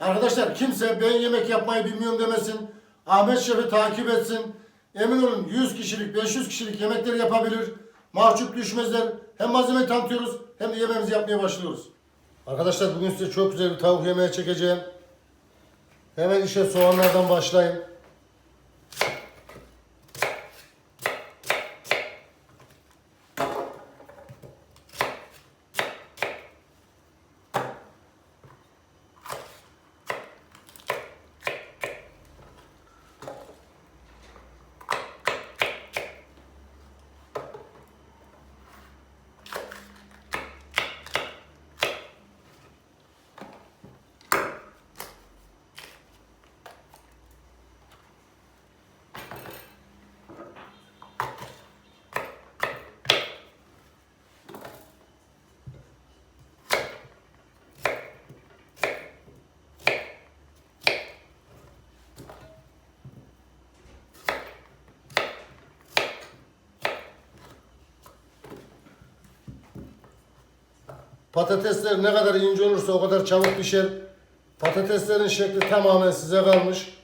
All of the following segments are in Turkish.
Arkadaşlar kimse ben yemek yapmayı bilmiyorum demesin. Ahmet Şef'i takip etsin. Emin olun 100 kişilik, 500 kişilik yemekleri yapabilir. Mahcup düşmezler. Hem malzemeyi tanıtıyoruz hem de yemeğimizi yapmaya başlıyoruz. Arkadaşlar bugün size çok güzel bir tavuk yemeği çekeceğim. Hemen işe soğanlardan başlayın. Patatesler ne kadar ince olursa o kadar çabuk pişer. Patateslerin şekli tamamen size kalmış.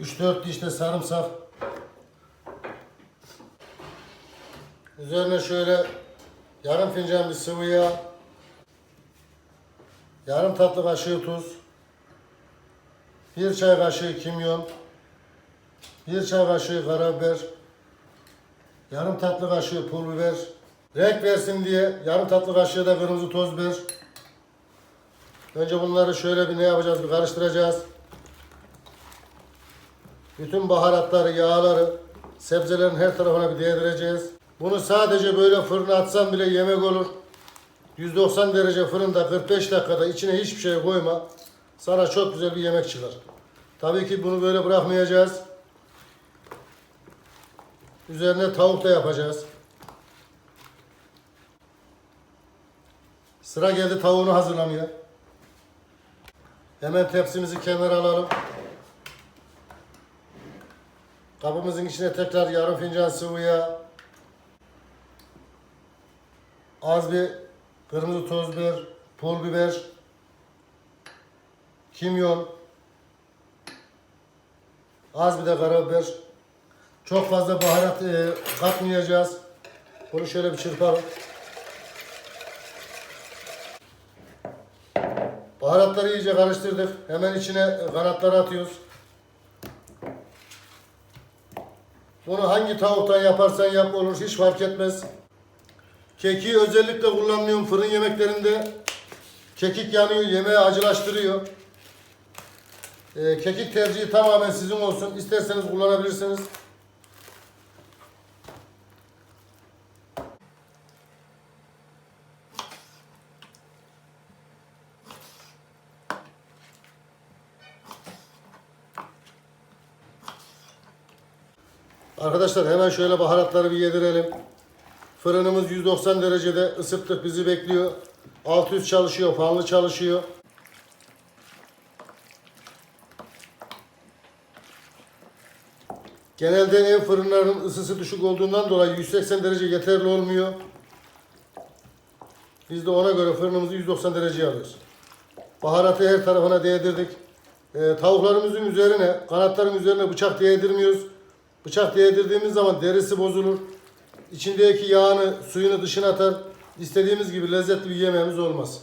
Üç dört diş de sarımsak. Üzerine şöyle yarım fincan bir sıvı yağ. Yarım tatlı kaşığı tuz. Bir çay kaşığı kimyon. Bir çay kaşığı karabiber. Yarım tatlı kaşığı pul biber. Renk versin diye yarım tatlı kaşığı da kırmızı toz biber. Önce bunları şöyle bir ne yapacağız? Bir karıştıracağız. Bütün baharatları, yağları, sebzelerin her tarafına bir değdireceğiz. Bunu sadece böyle fırına atsam bile yemek olur. 190 derece fırında 45 dakikada içine hiçbir şey koyma. Sana çok güzel bir yemek çıkar. Tabii ki bunu böyle bırakmayacağız. Üzerine tavuk da yapacağız. Sıra geldi tavuğunu hazırlamaya. Hemen tepsimizi kenara alalım. Kabımızın içine tekrar yarım fincan sıvı yağ. Az bir kırmızı toz biber, pul biber, kimyon, az bir de karabiber. Çok fazla baharat e, katmayacağız. Bunu şöyle bir çırpalım. Baharatları iyice karıştırdık. Hemen içine kanatları atıyoruz. Bunu hangi tavuktan yaparsan yap olur hiç fark etmez. Keki özellikle kullanıyorum fırın yemeklerinde. Kekik yanıyor, yemeği acılaştırıyor. Ee, kekik tercihi tamamen sizin olsun. İsterseniz kullanabilirsiniz. Arkadaşlar hemen şöyle baharatları bir yedirelim. Fırınımız 190 derecede ısıttık bizi bekliyor. 600 çalışıyor, fanlı çalışıyor. Genelde ev fırınlarının ısısı düşük olduğundan dolayı 180 derece yeterli olmuyor. Biz de ona göre fırınımızı 190 dereceye alıyoruz. Baharatı her tarafına değdirdik. Ee, tavuklarımızın üzerine, kanatların üzerine bıçak değdirmiyoruz. Bıçak değdirdiğimiz zaman derisi bozulur. İçindeki yağını, suyunu dışına atar. İstediğimiz gibi lezzetli bir yemeğimiz olmaz.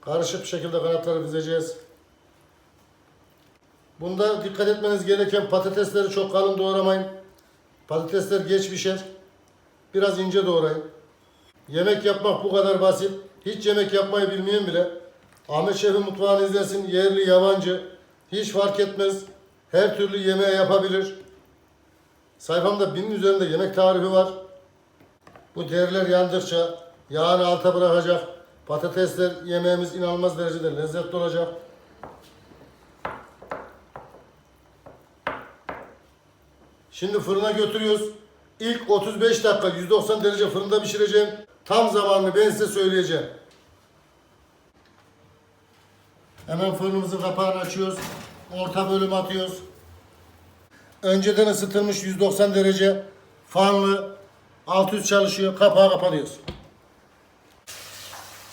Karışık bir şekilde kanatları dizeceğiz. Bunda dikkat etmeniz gereken patatesleri çok kalın doğramayın. Patatesler geç pişer. Biraz ince doğrayın. Yemek yapmak bu kadar basit. Hiç yemek yapmayı bilmeyen bile Ahmet Şef'in mutfağını izlesin. Yerli, yabancı. Hiç fark etmez. Her türlü yemeği yapabilir. Sayfamda binin üzerinde yemek tarifi var. Bu deriler yandıkça yağını alta bırakacak. Patatesler yemeğimiz inanılmaz derecede lezzetli olacak. Şimdi fırına götürüyoruz. İlk 35 dakika 190 derece fırında pişireceğim. Tam zamanını ben size söyleyeceğim. Hemen fırınımızın kapağını açıyoruz. Orta bölüm atıyoruz. Önceden ısıtılmış 190 derece fanlı alt üst çalışıyor. Kapağı kapatıyoruz.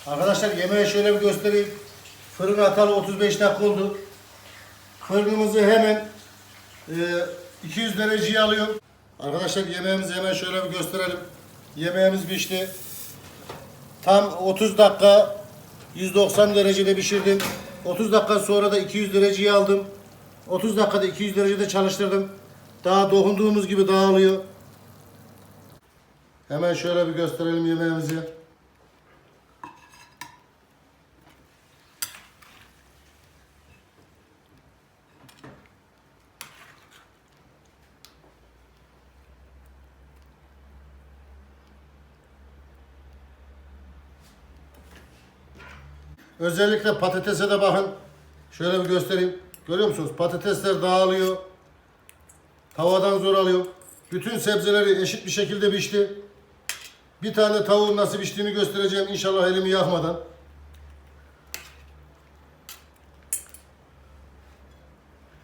Arkadaşlar yemeği şöyle bir göstereyim. Fırına atalı 35 dakika oldu. Fırınımızı hemen e, 200 dereceye alıyorum. Arkadaşlar yemeğimizi hemen şöyle bir gösterelim. Yemeğimiz pişti. Tam 30 dakika 190 derecede pişirdim. 30 dakika sonra da 200 dereceye aldım. 30 dakikada 200 derecede çalıştırdım. Daha dokunduğumuz gibi dağılıyor. Hemen şöyle bir gösterelim yemeğimizi. Özellikle patatese de bakın. Şöyle bir göstereyim. Görüyor musunuz? Patatesler dağılıyor. Tavadan zor alıyor. Bütün sebzeleri eşit bir şekilde pişti. Bir tane tavuğun nasıl piştiğini göstereceğim inşallah elimi yakmadan.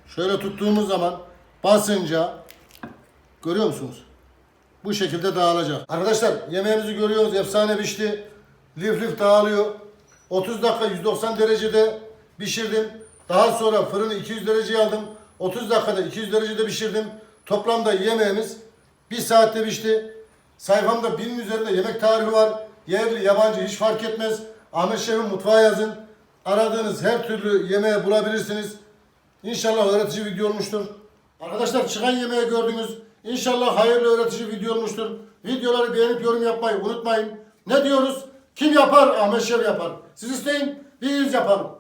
Şöyle tuttuğumuz zaman basınca görüyor musunuz? Bu şekilde dağılacak. Arkadaşlar yemeğimizi görüyoruz. Efsane pişti. Lif lif dağılıyor. 30 dakika 190 derecede pişirdim. Daha sonra fırını 200 dereceye aldım. 30 dakikada 200 derecede pişirdim. Toplamda yemeğimiz 1 saatte pişti. Sayfamda binin üzerinde yemek tarifi var. Yerli, yabancı hiç fark etmez. Ahmet Şef'in mutfağı yazın. Aradığınız her türlü yemeği bulabilirsiniz. İnşallah öğretici video olmuştur. Arkadaşlar çıkan yemeği gördünüz. İnşallah hayırlı öğretici video olmuştur. Videoları beğenip yorum yapmayı unutmayın. Ne diyoruz? Kim yapar? Ahmet Şef yapar. Siz isteyin, biz yapalım.